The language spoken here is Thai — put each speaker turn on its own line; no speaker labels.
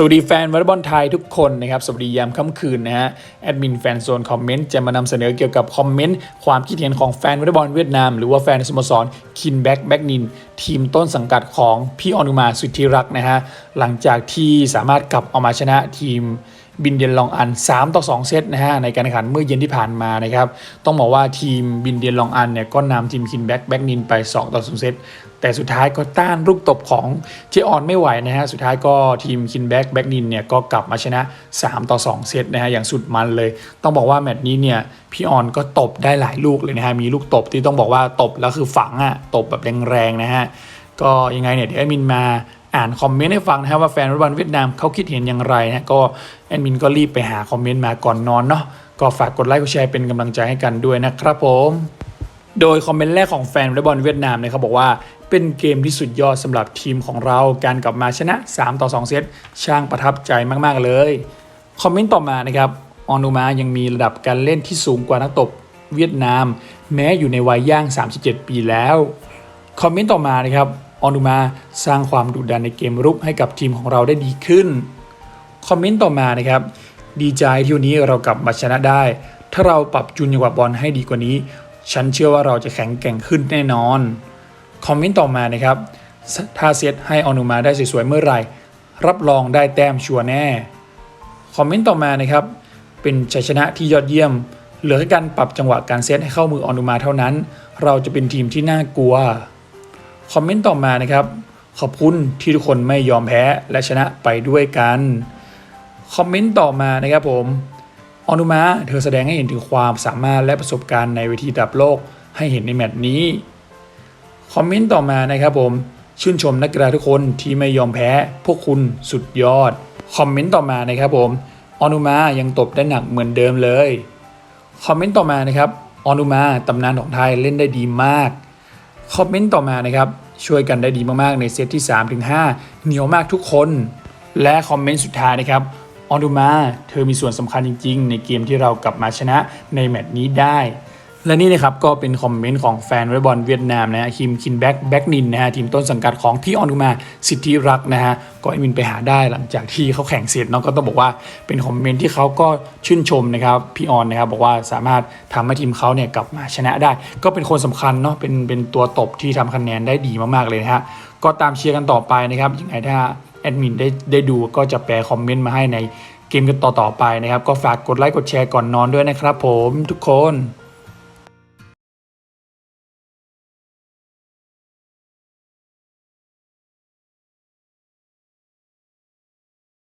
สวัสดีแฟนวอลเลย์บอลไทยทุกคนนะครับ สวัสดียามค่ำคืนนะฮะ แอดมินแฟนโซนคอมเมนต์จะมานำเสนอเกี่ยวกับคอมเมนต์ความคิดเห็นของแฟนวอลเลย์บอลเวียดนาม หรือว่าแฟนสโมสรคินแบ็กแบ็กนิน ทีมต้นสังกัดของพี่อนุมาสุทธิรักษ์นะฮะหลังจากที่สามารถกลับเอามาชนะทีมบินเดียนลองอัน 3 ต่อ 2 เซตนะฮะในการแข่งขันเมื่อเย็นที่ผ่านมานะครับต้องบอกว่าทีมบินเดียนลองอันเนี่ยก็นำทีมคินแบ็กแบ็กนินไป 2 ต่อ 0 เซตแต่สุดท้ายก็ต้านลูกตบของเจออนไม่ไหวนะฮะสุดท้ายก็ทีมคินแบ็กแบ็กนินเนี่ยก็กลับมาชนะ 3 ต่อ 2 เซตนะฮะอย่างสุดมันเลย ต้องบอกว่าแมตช์นี้เนี่ยพี่ออนก็ตบได้หลายลูกเลยนะฮะมีลูกตบที่ต้องบอกว่าตบแล้วคือฝังอะตบแบบแรงๆนะฮะก็ยังไงเนี่ยเดี๋ยวแอดมินมาอ่านคอมเมนต์ให้ฟังนะครับว่าแฟนฟุตบอลเวียดนามเขาคิดเห็นอย่างไรนะก็แอดมินก็รีบไปหาคอมเมนต์มาก่อนนอนเนาะก็ฝากกดไลค์กดแชร์เป็นกำลังใจให้กันด้วยนะครับผมโดยคอมเมนต์แรกของแฟนวอลเลย์บอลเวียดนามเนี่ยเขาบอกว่าเป็นเกมที่สุดยอดสำหรับทีมของเราการกลับมาชนะ 3 ต่อ 2 เซตช่างประทับใจมากๆเลย คอมเมนต์ต่อมานะครับ ออนุมายังมีระดับการเล่นที่สูงกว่านักตบเวียดนาม แม้อยู่ในวัยย่าง 37 ปีแล้ว คอมเมนต์ต่อมานะครับออนุมาสร้างความดุดันในเกมรุกให้กับทีมของเราได้ดีขึ้น คอมเมนต์ต่อมานะครับ ดีใจที่วันนี้เรากลับมาชนะได้ ถ้าเราปรับจูนจังหวะบอลให้ดีกว่านี้ ฉันเชื่อว่าเราจะแข็งแกร่งขึ้นแน่นอน คอมเมนต์ต่อมานะครับ ถ้าเซตให้ออนุมาได้สวยๆเมื่อไหร่ รับรองได้แต้มชัวร์แน่ คอมเมนต์ต่อมานะครับ เป็นชัยชนะที่ยอดเยี่ยม เหลือแค่การปรับจังหวะการเซตให้เข้ามือออนุมาเท่านั้น เราจะเป็นทีมที่น่ากลัว คอมเมนต์ต่อมานะครับ ขอบคุณที่ทุกคนไม่ยอมแพ้และชนะไปด้วยกัน คอมเมนต์ต่อมานะครับผมออนุมาเธอแสดงให้เห็นถึงความสามารถและประสบการณ์ในเวทีระดับโลกให้เห็นในแมตช์นี้ คอมเมนต์ต่อมานะครับผมชื่นชมนักกีฬาทุกคนที่ไม่ยอมแพ้ พวกคุณสุดยอด คอมเมนต์ต่อมานะครับผม ออนุมายังตบได้หนักเหมือนเดิมเลย คอมเมนต์ต่อมานะครับออนุมาตำนานของไทยเล่นได้ดีมาก คอมเมนต์ต่อมานะครับช่วยกันได้ดีมากๆในเซตที่ 3-5 เหนียวมากทุกคน และคอมเมนต์สุดท้ายนะครับออนุมา เธอมีส่วนสำคัญจริง ๆ ในเกมที่เรากลับมาชนะในแมตช์นี้ได้ และนี่นะครับก็เป็นคอมเมนต์ของแฟนวอลเลย์บอลเวียดนามนะฮะคิมคินแบ็กแบ็กนินนะฮะทีมต้นสังกัดของพี่ออนุมาสิทธิรักนะฮะก็ให้มินไปหาได้หลังจากที่เขาแข่งเสร็จเนาะก็ต้องบอกว่าเป็นคอมเมนต์ที่เขาก็ชื่นชมนะครับพี่ออนนะครับบอกว่าสามารถทำให้ทีมเขาเนี่ยกลับมาชนะได้ ก็เป็นคนสำคัญเนาะเป็นเป็นตัวตบที่ทำคะแนนได้ดีมากๆเลยนะฮะก็ตามเชียร์กันต่อไปนะครับยังไงถ้าแอดมินได้ได้ดูก็จะแปลคอมเมนต์มาให้ในเกมกันต่อๆไปนะครับ ก็ฝากกดไลค์กดแชร์ก่อนนอนด้วยนะครับ ผมทุกคน